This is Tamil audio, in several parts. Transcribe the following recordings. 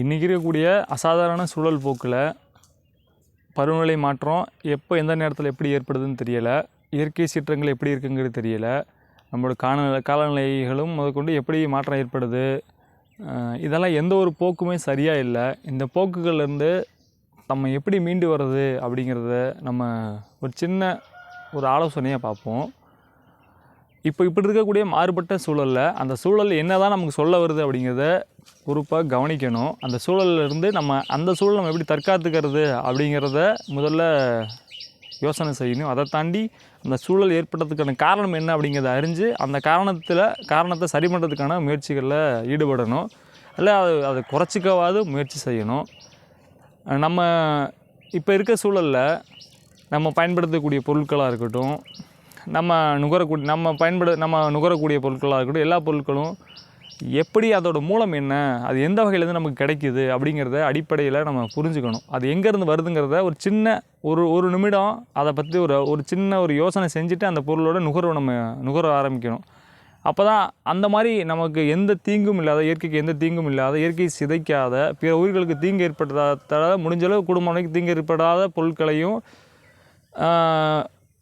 இன்றைக்கி இருக்கக்கூடிய அசாதாரண சூழல் போக்கில் பருவநிலை மாற்றம் எப்போ எந்த நேரத்தில் எப்படி ஏற்படுதுன்னு தெரியலை. இயற்கை சீற்றங்கள் எப்படி இருக்குங்கிறது தெரியலை. நம்மளோட காலநிலை காலநிலைகளும் முதற்கொண்டு எப்படி மாற்றம் ஏற்படுது? இதெல்லாம் எந்த ஒரு போக்குமே சரியாக இல்லை. இந்த போக்குகள்லேருந்து நம்ம எப்படி மீண்டு வர்றது அப்படிங்கிறத நம்ம ஒரு சின்ன ஒரு ஆலோசனையாக பார்ப்போம். இப்போ இப்படி இருக்கக்கூடிய மாறுபட்ட சூழலில் அந்த சூழல் என்ன தான் நமக்கு சொல்ல வருது அப்படிங்கிறத பொறுப்பாக கவனிக்கணும். அந்த சூழல்ல இருந்து நம்ம அந்த சூழல் நம்ம எப்படி தற்காத்துக்கிறது அப்படிங்கிறத முதல்ல யோசனை செய்யணும். அதை தாண்டி அந்த சூழல் ஏற்பட்டதுக்கான காரணம் என்ன அப்படிங்கிறத அறிஞ்சு அந்த காரணத்தில் காரணத்தை சரி பண்ணுறதுக்கான முயற்சிகளில் ஈடுபடணும். இல்லை அது அதை குறைச்சிக்கவாது முயற்சி செய்யணும். நம்ம இப்போ இருக்க சூழலில் நம்ம பயன்படுத்தக்கூடிய பொருட்களாக இருக்கட்டும் நம்ம நுகரக்கூடிய நம்ம பயன்படு நம்ம நுகரக்கூடிய பொருட்களாக இருக்கட்டும் எல்லா பொருட்களும் எப்படி அதோடய மூலம் என்ன அது எந்த வகையிலேருந்து நமக்கு கிடைக்குது அப்படிங்கிறத அடிப்படையில் நம்ம புரிஞ்சுக்கணும். அது எங்கேருந்து வருதுங்கிறத ஒரு சின்ன ஒரு ஒரு நிமிடம் அதை பற்றி ஒரு ஒரு சின்ன ஒரு யோசனை செஞ்சுட்டு அந்த பொருளோட நுகர்வை நம்ம நுகர ஆரம்பிக்கணும். அப்போ தான் அந்த மாதிரி நமக்கு எந்த தீங்கும் இல்லாத இயற்கைக்கு எந்த தீங்கும் இல்லாத இயற்கை சிதைக்காத பிற உயிர்களுக்கு தீங்கு ஏற்படுத்தாத முடிஞ்சளவு குடும்பத்துக்கு தீங்கு ஏற்படாத பொருட்களையும்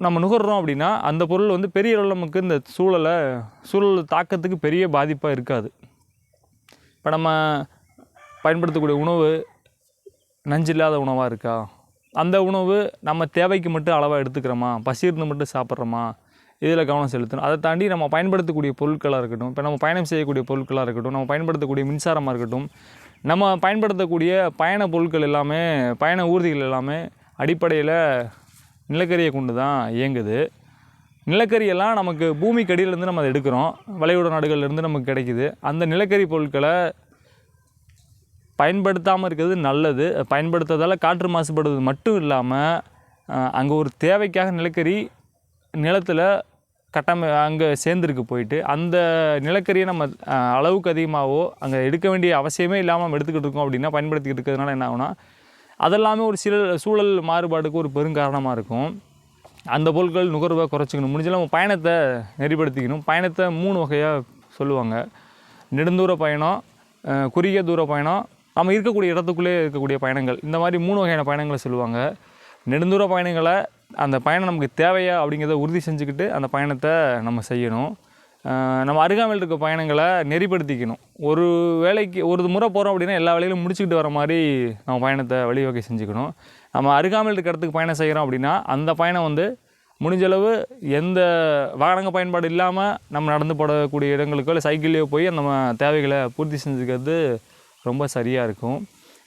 நம்ம நுகர்றோம் அப்படின்னா அந்த பொருள் வந்து பெரிய அளவில் நமக்கு இந்த சூழலை சூழல் தாக்கத்துக்கு பெரிய பாதிப்பாக இருக்காது. இப்போ நம்ம பயன்படுத்தக்கூடிய உணவு நஞ்சில்லாத உணவாக இருக்கா? அந்த உணவு நம்ம தேவைக்கு மட்டும் அளவாக எடுத்துக்கிறோமா? பசி இருந்து மட்டும் சாப்பிட்றோமா? இதில் கவனம் செலுத்தணும். அதை தாண்டி நம்ம பயன்படுத்தக்கூடிய பொருட்களாக இருக்கட்டும் இப்போ நம்ம பயணம் செய்யக்கூடிய பொருட்களாக இருக்கட்டும் நம்ம பயன்படுத்தக்கூடிய மின்சாரமாக இருக்கட்டும் நம்ம பயன்படுத்தக்கூடிய பயண பொருட்கள் எல்லாமே பயண ஊர்திகள் எல்லாமே அடிப்படையில் நிலக்கரியை கொண்டு தான் இயங்குது. நிலக்கரியெல்லாம் நமக்கு பூமிக்கு அடியிலேருந்து நம்ம அதை எடுக்கிறோம். வளைகுடா நாடுகள்லேருந்து நமக்கு கிடைக்குது. அந்த நிலக்கரி பொருட்களை பயன்படுத்தாமல் இருக்கிறது நல்லது. பயன்படுத்துறதால் காற்று மாசுபடுவது மட்டும் இல்லாமல் அங்கே ஒரு தேவைக்காக நிலக்கரி நிலத்தில் கட்டமை அங்கே சேர்ந்துருக்கு போயிட்டு அந்த நிலக்கரியை நம்ம அளவுக்கு அதிகமாகவோ அங்கே எடுக்க வேண்டிய அவசியமே இல்லாமல் நம்ம எடுத்துக்கிட்டு இருக்கோம் அப்படின்னா பயன்படுத்திக்கிட்டு இருக்கிறதுனால என்ன ஆகுனா அதெல்லாமே ஒரு சில சூழல் மாறுபாடுக்கு ஒரு பெருங்காரணமாக இருக்கும். அந்த பொருட்கள் நுகர்வை குறைச்சிக்கணும். முடிஞ்சாலும் நம்ம பயணத்தை நெறிப்படுத்திக்கணும். பயணத்தை மூணு வகையாக சொல்லுவாங்க. நெடுந்தூர பயணம் குறுகிய தூர பயணம் நம்ம இருக்கக்கூடிய இடத்துக்குள்ளே இருக்கக்கூடிய பயணங்கள். இந்த மாதிரி மூணு வகையான பயணங்களை சொல்லுவாங்க. நெடுந்தூர பயணங்களை அந்த பயணம் நமக்கு தேவையா அப்படிங்கிறத உறுதி செஞ்சுக்கிட்டு அந்த பயணத்தை நம்ம செய்யணும். நம்ம அருகாமையில் இருக்க பயணங்களை நெறிப்படுத்திக்கணும். ஒரு வேலைக்கு ஒரு முறை போகிறோம் அப்படின்னா எல்லா வேலையிலும் முடிச்சுக்கிட்டு வர மாதிரி நம்ம பயணத்தை வழிவகை செஞ்சுக்கணும். நம்ம அருகாமையில் இருக்க இடத்துக்கு பயணம் செய்கிறோம் அப்படின்னா அந்த பயணம் வந்து முடிஞ்சளவு எந்த வாகனங்க பயன்பாடு இல்லாமல் நம்ம நடந்து போடக்கூடிய இடங்களுக்கோ இல்லை சைக்கிள்லேயோ போய் நம்ம தேவைகளை பூர்த்தி செஞ்சுக்கிறது ரொம்ப சரியாக இருக்கும்.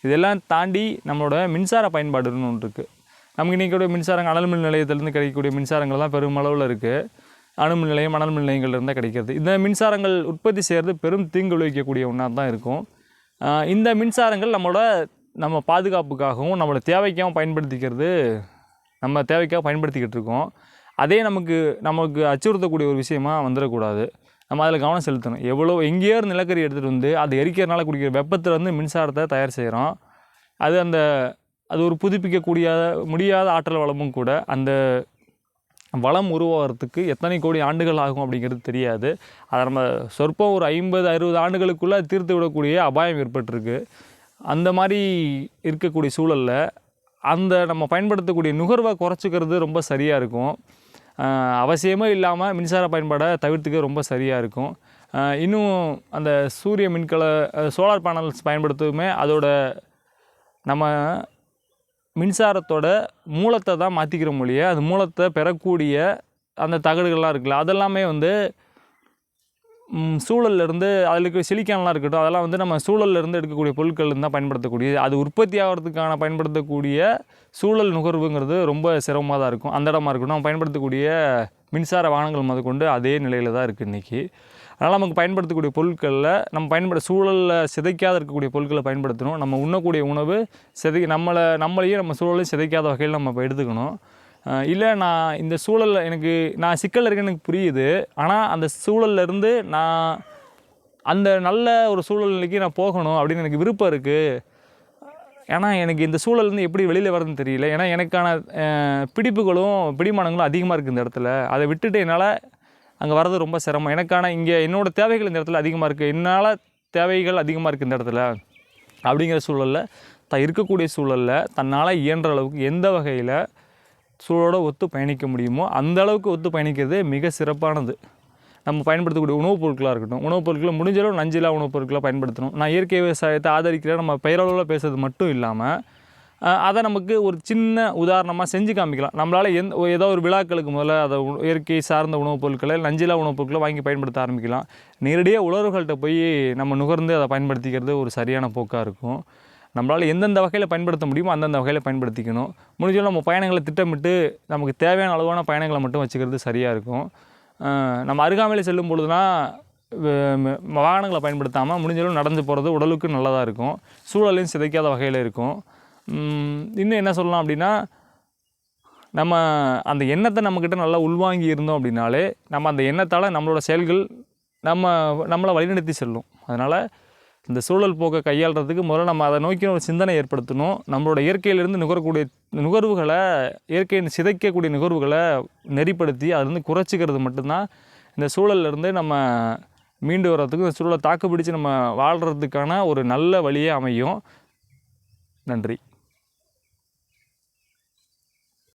இதெல்லாம் தாண்டி நம்மளோட மின்சார பயன்பாடுன்னு ஒன்று இருக்குது நமக்கு இன்றைக்கி மின்சாரங்கள் அனல் மின் நிலையத்திலேருந்து கிடைக்கக்கூடிய மின்சாரங்கள் தான் பெருமளவில் இருக்குது அணுமின் நிலையம் மணல் மின் நிலையங்கள்லேருந்து கிடைக்கிறது. இந்த மின்சாரங்கள் உற்பத்தி செய்கிறது பெரும் தீங்கு விளைவிக்கக்கூடிய ஒன்றா தான் இருக்கும். இந்த மின்சாரங்கள் நம்மளோட நம்ம பாதுகாப்புக்காகவும் நம்மளோட தேவைக்காகவும் பயன்படுத்திக்கிறது நம்ம தேவைக்காக பயன்படுத்திக்கிட்டு இருக்கோம். அதே நமக்கு நமக்கு அச்சுறுத்தக்கூடிய ஒரு விஷயமாக வந்துடக்கூடாது. நம்ம அதில் கவனம் செலுத்தணும். எவ்வளோ எங்கேயோ நிலக்கரி எடுத்துகிட்டு வந்து அது எரிக்கிறனால குடிக்கிற வெப்பத்தில் வந்து மின்சாரத்தை தயார் செய்கிறோம் அது அந்த அது ஒரு புதுப்பிக்கக்கூடிய முடியாத ஆற்றல் வளமும் கூட அந்த வளம் உருவாகிறதுக்கு எத்தனை கோடி ஆண்டுகள் ஆகும் அப்படிங்கிறது தெரியாது. அதை நம்ம சொற்பம் ஒரு ஐம்பது அறுபது ஆண்டுகளுக்குள்ளே தீர்த்து விடக்கூடிய அபாயம் ஏற்பட்டிருக்கு. அந்த மாதிரி இருக்கக்கூடிய சூழலில் அந்த நம்ம பயன்படுத்தக்கூடிய நுகர்வை குறைச்சிக்கிறது ரொம்ப சரியாக இருக்கும். அவசியமே இல்லாமல் மின்சார பயன்பாடை தவிர்த்துக்க ரொம்ப சரியாக இருக்கும். இன்னும் அந்த சூரிய மின்கல சோலார் பேனல்ஸ் பயன்படுத்தவுமே அதோட நம்ம மின்சாரத்தோட மூலத்தை தான் மாற்றிக்கிற மொழியை. அது மூலத்தை பெறக்கூடிய அந்த தகடுகள்லாம் இருக்குல்ல அதெல்லாமே வந்து சூழல்லேருந்து அதுக்கு சிலிக்கான்லாம் இருக்கட்டும் அதெல்லாம் வந்து நம்ம சூழல்லேருந்து எடுக்கக்கூடிய பொருட்கள் தான் பயன்படுத்தக்கூடியது. அது உற்பத்தி ஆகிறதுக்கான பயன்படுத்தக்கூடிய சூழல் நுகர்வுங்கிறது ரொம்ப சிரமமாக தான் இருக்கும். அந்த இடமா இருக்கட்டும் நம்ம பயன்படுத்தக்கூடிய மின்சார வாகனங்கள் முதற்கொண்டு அதே நிலையில் தான் இருக்குது இன்றைக்கி அதனால் நமக்கு பயன்படுத்தக்கூடிய பொருட்களில் நம்ம பயன்பட சூழலில் சிதைக்காத இருக்கக்கூடிய பொருட்களை பயன்படுத்தணும். நம்ம உண்ணக்கூடிய உணவு சிதை நம்மளை நம்மளையும் நம்ம சூழலையும் சிதைக்காத வகையில் நம்ம இப்போ எடுத்துக்கணும். இல்லை நான் இந்த சூழலில் எனக்கு நான் சிக்கல் இருக்கேன்னு எனக்கு புரியுது. ஆனால் அந்த சூழல்ல இருந்து நான் அந்த நல்ல ஒரு சூழ்நிலைக்கு நான் போகணும் அப்படின்னு எனக்கு விருப்பம் இருக்குது ஏன்னா எனக்கு இந்த சூழல்லேருந்து எப்படி வெளியில் வரதுன்னு தெரியல. ஏன்னா எனக்கான பிடிப்புகளும் பிடிமானங்களும் அதிகமாக இருக்குது இந்த இடத்துல. அதை விட்டுட்டு என்னால் அங்கே வர்றது ரொம்ப சிரமம். எனக்கான இங்கே என்னோடய தேவைகள் இந்த இடத்துல அதிகமாக இருக்குது என்னால் தேவைகள் அதிகமாக இருக்குது இந்த இடத்துல. அப்படிங்கிற சூழலில் தான் இருக்கக்கூடிய சூழலில் தன்னால் இயன்ற அளவுக்கு எந்த வகையில் சூழலோடு ஒத்து பயணிக்க முடியுமோ அந்த அளவுக்கு ஒத்து பயணிக்கிறது மிக சிறப்பானது. நம்ம பயன்படுத்தக்கூடிய உணவுப் பொருட்களாக இருக்கட்டும் உணவுப் பொருட்களை முடிஞ்ச அளவு உணவுப் பொருட்களை பயன்படுத்தணும். நான் இயற்கை விவசாயத்தை ஆதரிக்கிற நம்ம பெயரளவில் பேசுறது மட்டும் இல்லாமல் அதை நமக்கு ஒரு சின்ன உதாரணமாக செஞ்சு காமிக்கலாம். நம்மளால் எந்த ஏதோ ஒரு விழாக்களுக்கு முதல்ல அதை இயற்கை சார்ந்த உணவுப் பொருட்களை நஞ்சிலா உணவுப் பொருட்களை வாங்கி பயன்படுத்த ஆரம்பிக்கலாம். நேரடியாக உழவர்கள்ட்ட போய் நம்ம நுகர்ந்து அதை பயன்படுத்திக்கிறது ஒரு சரியான போக்காக இருக்கும். நம்மளால் எந்தெந்த வகையில் பயன்படுத்த முடியுமோ அந்தந்த வகையில் பயன்படுத்திக்கணும். முடிஞ்சாலும் நம்ம பயணங்களை திட்டமிட்டு நமக்கு தேவையான அளவான பயணங்களை மட்டும் வச்சுக்கிறது சரியாக இருக்கும். நம்ம அருகாமையில் செல்லும் பொழுதுனா வாகனங்களை பயன்படுத்தாமல் முடிஞ்சளவு நடந்து போகிறது உடலுக்கு நல்லதாக இருக்கும். சூழலையும் சிதைக்காத வகையில் இருக்கும். இன்னும் என்ன சொல்லலாம் அப்படின்னா நம்ம அந்த எண்ணத்தை நம்மக்கிட்ட நல்லா உள்வாங்கி இருந்தோம் அப்படின்னாலே நம்ம அந்த எண்ணத்தால் நம்மளோட செயல்கள் நம்ம நம்மளை வழிநடத்தி செல்லும். அதனால் இந்த சூழல் போக்கை கையாளுறதுக்கு முதல்ல நம்ம அதை நோக்கி ஒரு சிந்தனை ஏற்படுத்தணும். நம்மளோட இயற்கையிலிருந்து நுகரக்கூடிய நுகர்வுகளை இயற்கையின் சிதைக்கக்கூடிய நுகர்வுகளை நெறிப்படுத்தி அதுலேருந்து குறைச்சிக்கிறது மட்டும்தான் இந்த சூழல்லேருந்து நம்ம மீண்டு வர்றதுக்கு இந்த சூழலை தாக்கு பிடிச்சி நம்ம வாழ்கிறதுக்கான ஒரு நல்ல வழியே அமையும். நன்றி.